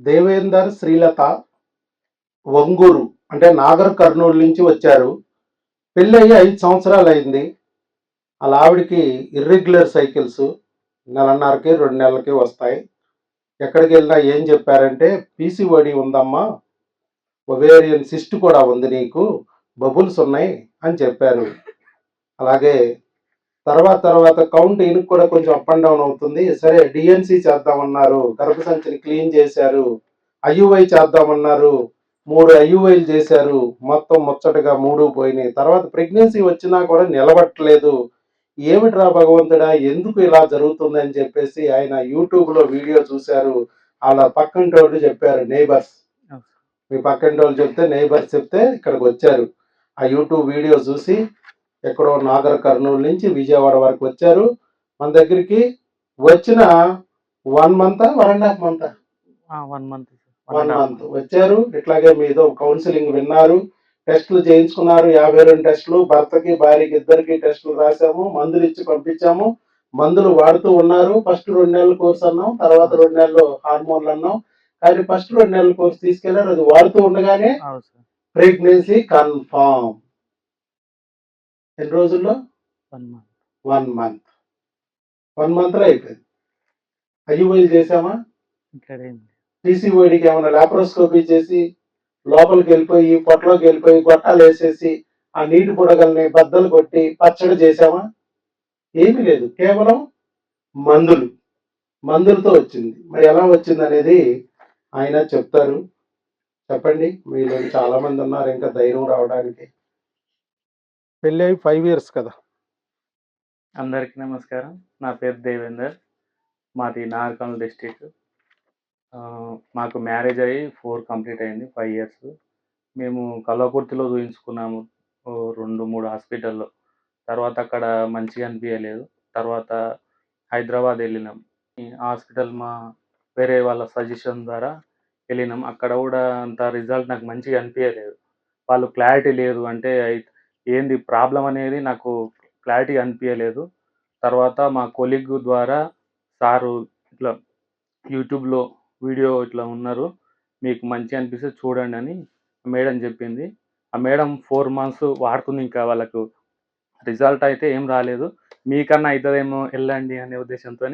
దేవేందర్ శ్రీలత వంగూరు అంటే నాగర్ కర్నూలు నుంచి వచ్చారు. పెళ్ళయ్యి ఐదు సంవత్సరాలు అయింది అలా ఆవిడకి ఇర్రెగ్యులర్ సైకిల్స్ నెలన్నరకి రెండు నెలలకి వస్తాయి. ఎక్కడికి వెళ్ళినా ఏం చెప్పారంటే పీసీఓడి ఉందమ్మా ఒవేరియన్ సిస్ట్ కూడా ఉంది నీకు బబుల్స్ ఉన్నాయి అని చెప్పారు. అలాగే తర్వాత తర్వాత కౌంట్ ఈయనకు కూడా కొంచెం అప్ అండ్ డౌన్ అవుతుంది. సరే డిఎన్సి చేద్దామన్నారు. గర్భసంచిని క్లీన్ చేశారు. ఐయుఐ చేద్దామన్నారు. మూడు ఐయుఐలు చేశారు. మొత్తం ముచ్చటగా మూడు పోయినాయి. తర్వాత ప్రెగ్నెన్సీ వచ్చినా కూడా నిలబట్టలేదు. ఏమిట్రా భగవంతుడా? ఎందుకు ఇలా జరుగుతుంది అని చెప్పేసి ఆయన యూట్యూబ్లో వీడియో చూశారు. అలా పక్కంటి వాళ్ళు చెప్పారు నైబర్స్ మీ పక్కంటి వాళ్ళు చెప్తే నైబర్స్ చెప్తే ఇక్కడికి వచ్చారు. ఆ యూట్యూబ్ వీడియో చూసి ఎక్కడో నాగర్ కర్నూలు నుంచి విజయవాడ వరకు వచ్చారు. మన దగ్గరికి వచ్చిన one month one and half month one month one month వచ్చారు. ఇట్లాగే మీదో కౌన్సిలింగ్ విన్నారు. టెస్టులు చేయించుకున్నారు. యాభై రెండు టెస్టులు. భర్తకి భార్యకి ఇద్దరికి టెస్టులు రాసాము మందులు ఇచ్చి పంపించాము. మందులు వాడుతూ ఉన్నారు. ఫస్ట్ రెండు నెలల కోర్స్ అన్నాం. తర్వాత రెండు నెలలు హార్మోన్లు అన్నాం. కానీ ఫస్ట్ రెండు నెలల కోర్స్ తీసుకెళ్ళారు. అది వాడుతూ ఉండగానే ప్రెగ్నెన్సీ కన్ఫామ్. ఎన్ని రోజుల్లో? One month. One month. One మంత్లో అయిపోయింది. ఐయువైలు చేసామా టీసీఓడికి ఏమైనా లాప్రోస్కోపీ చేసి లోపలికి వెళ్ళిపోయి పొట్టలోకి వెళ్ళిపోయి గొట్టాలు వేసేసి ఆ నీటి బుడగల్ని బద్దలు కొట్టి పచ్చడి చేసామా ఏమీ లేదు. కేవలం మందులు. మందులతో వచ్చింది. మరి ఎలా వచ్చింది అనేది ఆయన చెప్తారు. చెప్పండి. మీలో చాలా మంది ఉన్నారు. ఇంకా ధైర్యం రావడానికి. పెళ్ళి అయి ఫైవ్ ఇయర్స్ కదా. అందరికీ నమస్కారం. నా పేరు దేవేందర్. మాది నార్కల్ డిస్టిక్ మాకు మ్యారేజ్ అయ్యి ఫోర్ కంప్లీట్ అయింది ఫైవ్ ఇయర్స్ మేము కల్వకుర్తిలో చూపించుకున్నాము ఓ రెండు మూడు హాస్పిటల్లో. తర్వాత అక్కడ మంచిగా అనిపించలేదు తర్వాత హైదరాబాద్ వెళ్ళినాం. ఈ హాస్పిటల్ మా వేరే వాళ్ళ సజెషన్ ద్వారా వెళ్ళినాం. అక్కడ కూడా అంత రిజల్ట్ నాకు మంచిగా అనిపించలేదు వాళ్ళు క్లారిటీ లేదు అంటే ఏంది ప్రాబ్లం అనేది నాకు క్లారిటీ అనిపించలేదు తర్వాత మా కొలీగ్ ద్వారా సారు ఇట్లా యూట్యూబ్లో వీడియో ఇట్లా ఉన్నారు. మీకు మంచి అనిపిస్తే చూడండి అని మేడం చెప్పింది. ఆ మేడం ఫోర్ మంత్స్ వాడుతుంది ఇంకా వాళ్ళకు. రిజల్ట్ అయితే ఏం రాలేదు. మీకన్నా అవుతుందేమో వెళ్ళండి అనే ఉద్దేశంతో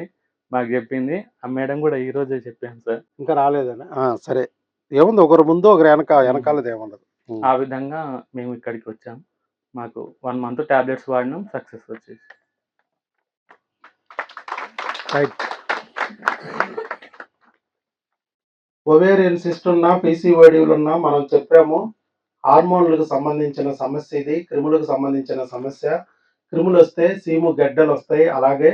మాకు చెప్పింది. ఆ మేడం కూడా ఈ రోజే చెప్పాను సార్. ఇంకా రాలేదని. సరే. ఏముంది ఒకరు ముందు ఒకరు వెనక వెనకాలది ఏముండదు. ఆ విధంగా మేము ఇక్కడికి వచ్చాం. మాకు వన్ మంత్ టాబ్లెట్స్ వాడినాం సక్సెస్ వచ్చేసి రైట్ ఒవేరియన్ సిస్ట్ ఉన్నా పీసీఓడీలు ఉన్నా మనం చెప్పాము హార్మోన్లకు సంబంధించిన సమస్య ఇది క్రిములకు సంబంధించిన సమస్య. క్రిములు వస్తే సీము గడ్డలు వస్తాయి అలాగే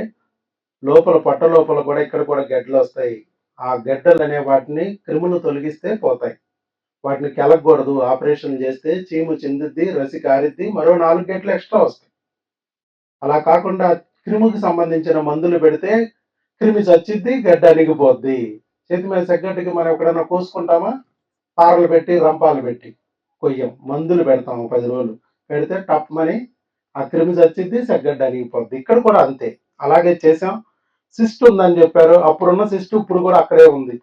లోపల పొట్ట లోపల కూడా ఇక్కడ కూడా గడ్డలు వస్తాయి. ఆ గడ్డలు అనే వాటిని క్రిములు తొలగిస్తే పోతాయి. వాటిని కెలగకూడదు. ఆపరేషన్ చేస్తే చీము చిందిద్ది రసి కారిద్ది మరో నాలుగు గంటలు ఎక్స్ట్రా వస్తాయి. అలా కాకుండా క్రిముకి సంబంధించిన మందులు పెడితే క్రిమి చచ్చిద్ది గడ్డ అణిగిపోద్ది. చేతి మీద సెగ్గట్టుకి మనం ఎక్కడైనా కోసుకుంటామా? పారలు పెట్టి రంపాలు పెట్టి కొయ్యం. మందులు పెడతాము పది రోజులు. పెడితే టప్ మని ఆ క్రిమి చచ్చిద్ది సెగ్గడ్డ అణిగిపోద్ది. ఇక్కడ కూడా అంతే. అలాగే చేసాం సిస్ట్ ఉందని చెప్పారు. అప్పుడున్న సిస్ట్ ఇప్పుడు కూడా అక్కడే ఉంది.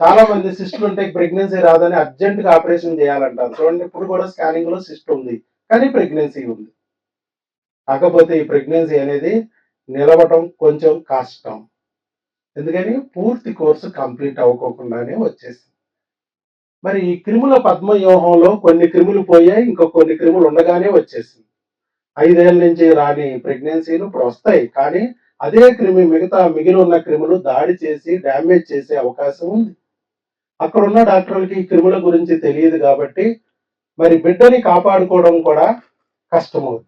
చాలా మంది సిస్టులు ఉంటే ప్రెగ్నెన్సీ రాదని అర్జెంట్గా ఆపరేషన్ చేయాలంటారు. చూడండి ఇప్పుడు కూడా స్కానింగ్లో సిస్ట్ ఉంది కానీ ప్రెగ్నెన్సీ ఉంది. కాకపోతే ఈ ప్రెగ్నెన్సీ అనేది నిలవటం కొంచెం కష్టం. ఎందుకని? పూర్తి కోర్సు కంప్లీట్ అవ్వకోకుండానే వచ్చేసింది. మరి ఈ క్రిముల పద్మవ్యూహంలో కొన్ని క్రిములు పోయాయి ఇంకో కొన్ని క్రిములు ఉండగానే వచ్చేసింది. ఐదేళ్ళ నుంచి రాని ప్రెగ్నెన్సీలు ఇప్పుడు వస్తాయి కానీ అదే క్రిమి మిగతా మిగిలి ఉన్న క్రిములు దాడి చేసి డ్యామేజ్ చేసే అవకాశం ఉంది. అక్కడ ఉన్న డాక్టర్లకి క్రిముల గురించి తెలియదు కాబట్టి మరి బిడ్డని కాపాడుకోవడం కూడా కష్టమవుతుంది.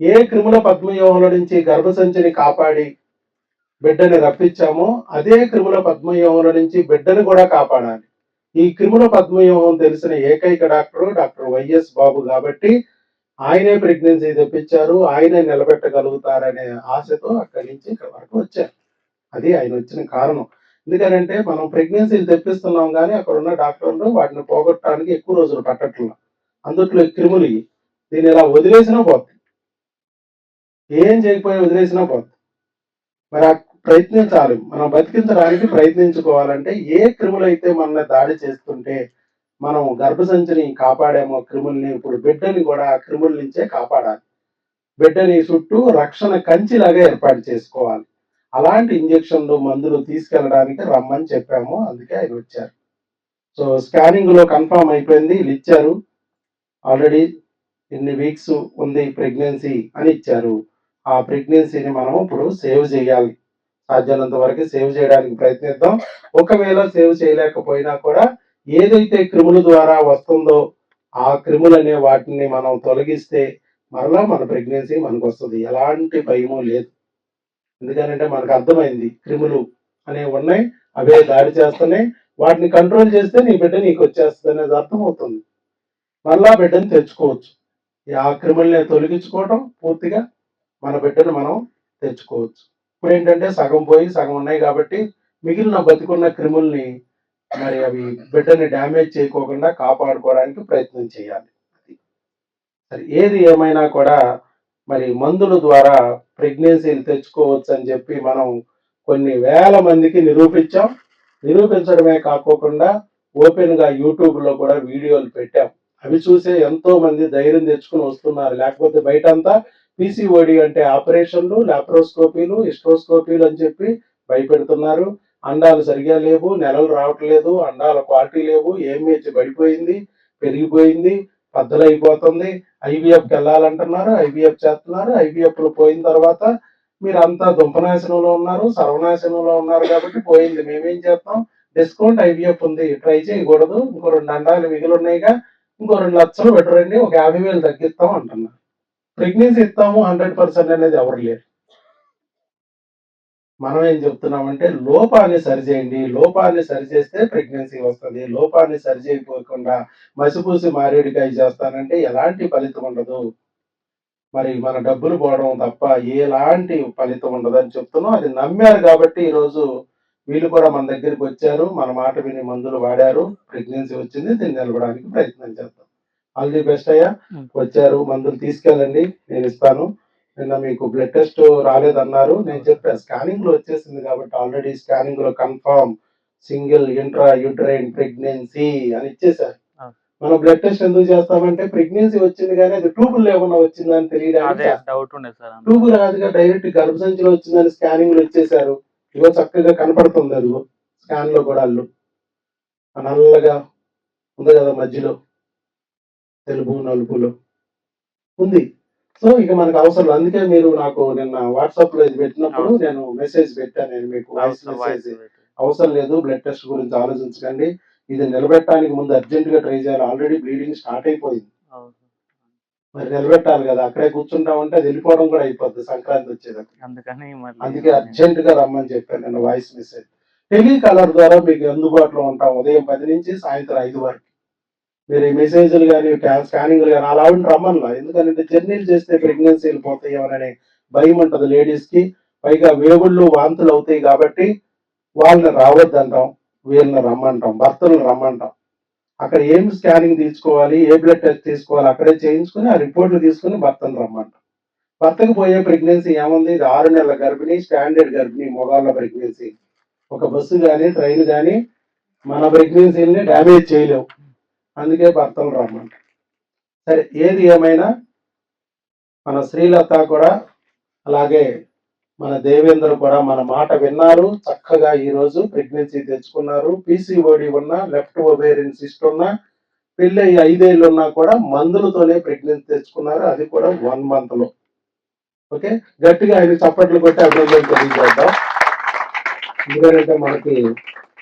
ఏ క్రిముల పద్మవ్యూహంలో నుంచి గర్భసంచిని కాపాడి బిడ్డని రప్పించామో అదే క్రిముల పద్మవ్యూహంలో నుంచి బిడ్డని కూడా కాపాడాలి. ఈ క్రిముల పద్మవ్యూహం తెలిసిన ఏకైక డాక్టర్ డాక్టర్ వైఎస్ బాబు కాబట్టి ఆయనే ప్రెగ్నెన్సీ తెప్పించారు ఆయనే నిలబెట్టగలుగుతారనే ఆశతో అక్కడి నుంచి ఇక్కడ వరకు వచ్చారు. అది ఆయన వచ్చిన కారణం. ఎందుకంటే మనం ప్రెగ్నెన్సీలు తెప్పిస్తున్నాం కానీ అక్కడ ఉన్న డాక్టర్లు వాటిని పోగొట్టడానికి ఎక్కువ రోజులు పట్టట్లా. అందుట్లో క్రిములు దీన్ని ఇలా వదిలేసినా పోతుంది ఏం చేయకపోయినా వదిలేసినా పోతుంది మరి ప్రయత్నించాలి. మనం బతికించడానికి ప్రయత్నించుకోవాలంటే ఏ క్రిములు అయితే దాడి చేస్తుంటే మనం గర్భసంచిని కాపాడామో క్రిముల్ని ఇప్పుడు బిడ్డని కూడా ఆ క్రిముల నుంచే కాపాడాలి. బిడ్డని చుట్టూ రక్షణ కంచిలాగా ఏర్పాటు చేసుకోవాలి. అలాంటి ఇంజెక్షన్లు మందులు తీసుకెళ్ళడానికి రమ్మని చెప్పాము. అందుకే ఆయన వచ్చారు. సో స్కానింగ్లో కన్ఫామ్ కన్ఫర్మ్ అయిపోయింది. వీళ్ళు ఇచ్చారు. ఆల్రెడీ ఇన్ని వీక్స్ ఉంది ప్రెగ్నెన్సీ అని ఇచ్చారు. ఆ ప్రెగ్నెన్సీని మనం ఇప్పుడు సేవ్ చేయాలి. సాధ్యమైనంత వరకు సేవ్ చేయడానికి ప్రయత్నిద్దాం. ఒకవేళ సేవ్ చేయలేకపోయినా కూడా ఏదైతే క్రిముల ద్వారా వస్తుందో ఆ క్రిములు అనే వాటిని మనం తొలగిస్తే మరలా మన ప్రెగ్నెన్సీ మనకు వస్తుంది ఎలాంటి భయము లేదు. ఎందుకంటే మనకు అర్థమైంది క్రిములు అనేవి ఉన్నాయి అవే దాడి చేస్తున్నాయి. వాటిని కంట్రోల్ చేస్తే నీ బిడ్డ నీకు వచ్చేస్తుంది అనేది అర్థమవుతుంది. మళ్ళా బిడ్డని తెచ్చుకోవచ్చు. ఈ ఆ క్రిముల్ని తొలగించుకోవటం పూర్తిగా మన బిడ్డను మనం తెచ్చుకోవచ్చు. ఇప్పుడు ఏంటంటే సగం పోయి సగం ఉన్నాయి కాబట్టి మిగిలిన బతికున్న క్రిముల్ని మరి అవి బిడ్డని డ్యామేజ్ చేయకోకుండా కాపాడుకోవడానికి ప్రయత్నం చేయాలి. సరే ఏది ఏమైనా కూడా మరి మందుల ద్వారా ప్రెగ్నెన్సీలు తెచ్చుకోవచ్చు అని చెప్పి మనం కొన్ని వేల మందికి నిరూపించాం. నిరూపించడమే కాకోకుండా ఓపెన్గా యూట్యూబ్లో కూడా వీడియోలు పెట్టాం. అవి చూసే ఎంతో మంది ధైర్యం తెచ్చుకుని వస్తున్నారు. లేకపోతే బయట అంతా పీసీఓడి అంటే ఆపరేషన్లు లాప్రోస్కోపీలు ఇస్ట్రోస్కోపీలు అని చెప్పి భయపెడుతున్నారు. అండాలు సరిగా లేవు నెలలు రావట్లేదు అండాల క్వాలిటీ లేవు ఏమేజ్ పడిపోయింది పెరిగిపోయింది. పద్దలైపోతుంది. ఐవీఎఫ్కి వెళ్ళాలంటున్నారు ఐవీఎఫ్ చేస్తున్నారు. ఐవిఎఫ్లో పోయిన తర్వాత మీరు అంతా దుంపనాశనంలో ఉన్నారు సర్వనాశనంలో ఉన్నారు కాబట్టి పోయింది. మేమేం చేస్తాం? డిస్కౌంట్ ఐవీఎఫ్ ఉంది. ట్రై చేయకూడదు. ఇంకో రెండు అండాలు మిగిలి ఉన్నాయిగా ఇంకో రెండు లక్షలు పెట్టరండి. ఒక యాభై వేలు తగ్గిస్తాం అంటున్నారు. ప్రెగ్నెన్సీ ఇస్తాము హండ్రెడ్ పర్సెంట్ అనేది ఎవరు లేరు. మనం ఏం చెప్తున్నామంటే లోపాన్ని సరిచేయండి. లోపాన్ని సరిచేస్తే ప్రెగ్నెన్సీ వస్తుంది. లోపాన్ని సరి చేయకోకుండా మసిపూసి మారేడికాయ చేస్తానంటే ఎలాంటి ఫలితం ఉండదు? మరి మన డబ్బులు పోవడం తప్ప ఎలాంటి ఫలితం ఉండదు అని చెప్తున్నాం. అది నమ్మారు కాబట్టి ఈరోజు వీళ్ళు కూడా మన దగ్గరికి వచ్చారు. మన మాట విని మందులు వాడారు. ప్రెగ్నెన్సీ వచ్చింది. దీన్ని నిలవడానికి ప్రయత్నం చేద్దాం. ఆల్ ది బెస్ట్ అయ్యా. వచ్చారు. మందులు తీసుకెళ్ళండి. నేను ఇస్తాను. నిన్న మీకు బ్లడ్ టెస్ట్ రాలేదన్నారు. నేను చెప్పా స్కానింగ్లో వచ్చేసింది కాబట్టి already స్కానింగ్లో confirm single intra uterine pregnancy అని ఇచ్చేసారు. మనం బ్లడ్ టెస్ట్ ఎందుకు చేస్తామంటే ప్రెగ్నెన్సీ వచ్చింది కానీ అది ట్యూబుల్ ఏమన్నా వచ్చిందని తెలియడానికి డౌట్ ఉండే సార్ అందుకు. ట్యూబ్ రాదుగా డైరెక్ట్ గర్భసంచిలో వచ్చిందని స్కానింగ్లో ఇచ్చేసారు ఇగో చక్కగా కనపడుతుంది అది స్కాన్లో కూడా అల్లు. నల్లగా ఉంది కదా మధ్యలో తెలుపు నలుపులో. ఉంది. సో ఇక మనకు అవసరం. అందుకే మీరు నాకు నిన్న వాట్సాప్లో ఇది పెట్టినప్పుడు. నేను మెసేజ్ పెట్టాను నేను మీకు వాయిస్ అవసరం మెసేజ్ లేదు. బ్లడ్ టెస్ట్ గురించి ఆలోచించకండి. ఇది నిలబెట్టడానికి ముందు అర్జెంట్గా ట్రై చేయాలి. ఆల్రెడీ బ్లీడింగ్ స్టార్ట్ అయిపోయింది. మరి నిలబెట్టాలి కదా. అక్కడే కూర్చుంటామంటే అది వెళ్ళిపోవడం కూడా అయిపోద్ది సంక్రాంతి వచ్చేదాకా. అందుకని అందుకే అర్జెంట్గా రమ్మని చెప్పాను నేను వాయిస్ మెసేజ్ టెలికాలర్ ద్వారా మీకు అందుబాటులో ఉంటాం. ఉదయం పది నుంచి సాయంత్రం ఐదు వరకు. మీరు ఈ మెసేజ్లు కానీ స్కానింగ్లు కానీ అలా ఆవిడ రమ్మన్లా ఎందుకంటే జర్నీలు చేస్తే ప్రెగ్నెన్సీలు పోతాయి ఎవరనే భయం ఉంటుంది లేడీస్కి పైగా వేగుళ్ళు వాంతులు అవుతాయి కాబట్టి వాళ్ళని రావద్దంటాం వీళ్ళని రమ్మంటాం భర్తలను రమ్మంటాం. అక్కడ ఏం స్కానింగ్ తీసుకోవాలి ఏ బ్లడ్ టెస్ట్ తీసుకోవాలి అక్కడే చేయించుకుని ఆ రిపోర్ట్లు తీసుకుని భర్తను రమ్మంటాం. భర్తకు పోయే ప్రెగ్నెన్సీ ఏముంది? ఇది ఆరు నెలల గర్భిణి స్టాండర్డ్ గర్భిణి మొగాళ్ళ ప్రెగ్నెన్సీ ఒక బస్సు కానీ ట్రైన్ కానీ మన ప్రెగ్నెన్సీని డ్యామేజ్ చేయలేవు. అందుకే భర్తలు రమ్మంట సరే ఏది ఏమైనా మన శ్రీలత కూడా అలాగే మన దేవేంద్ర కూడా మన మాట విన్నారు చక్కగా ఈరోజు ప్రెగ్నెన్సీ తెచ్చుకున్నారు పీసీఓడి ఉన్న లెఫ్ట్ ఒబేరియన్ సిస్ట్ ఉన్న పెళ్ళి ఐదేళ్ళు ఉన్నా కూడా మందులతోనే ప్రెగ్నెన్సీ తెచ్చుకున్నారు అది కూడా వన్ మంత్లో ఓకే? గట్టిగా ఆయన చప్పట్లు కొట్టి అభినందనలు తెలియజేద్దాం. ఎందుకంటే మనకి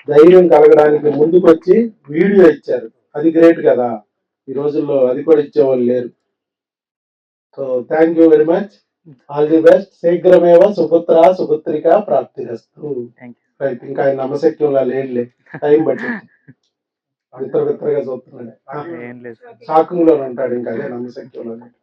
ధైర్యం కలగడానికి ముందుకొచ్చి వీడియో ఇచ్చారు. అది గ్రేట్ కదా. ఈ రోజుల్లో అది కూడా ఇచ్చేవాళ్ళు లేరు. So thank you very much all the best శీఘ్రమేవ సుపుత్ర సుపుత్రిక ప్రాప్తిరస్తు. యూ రైట్ ఇంకా ఆయన నమశక్యంలా లేదులే టైం బట్టి చూస్తున్నాడు. లేదు. సార్ షాకింగ్లో ఉంటాడు ఇంకా అదే నమశక్యంలో లేడు.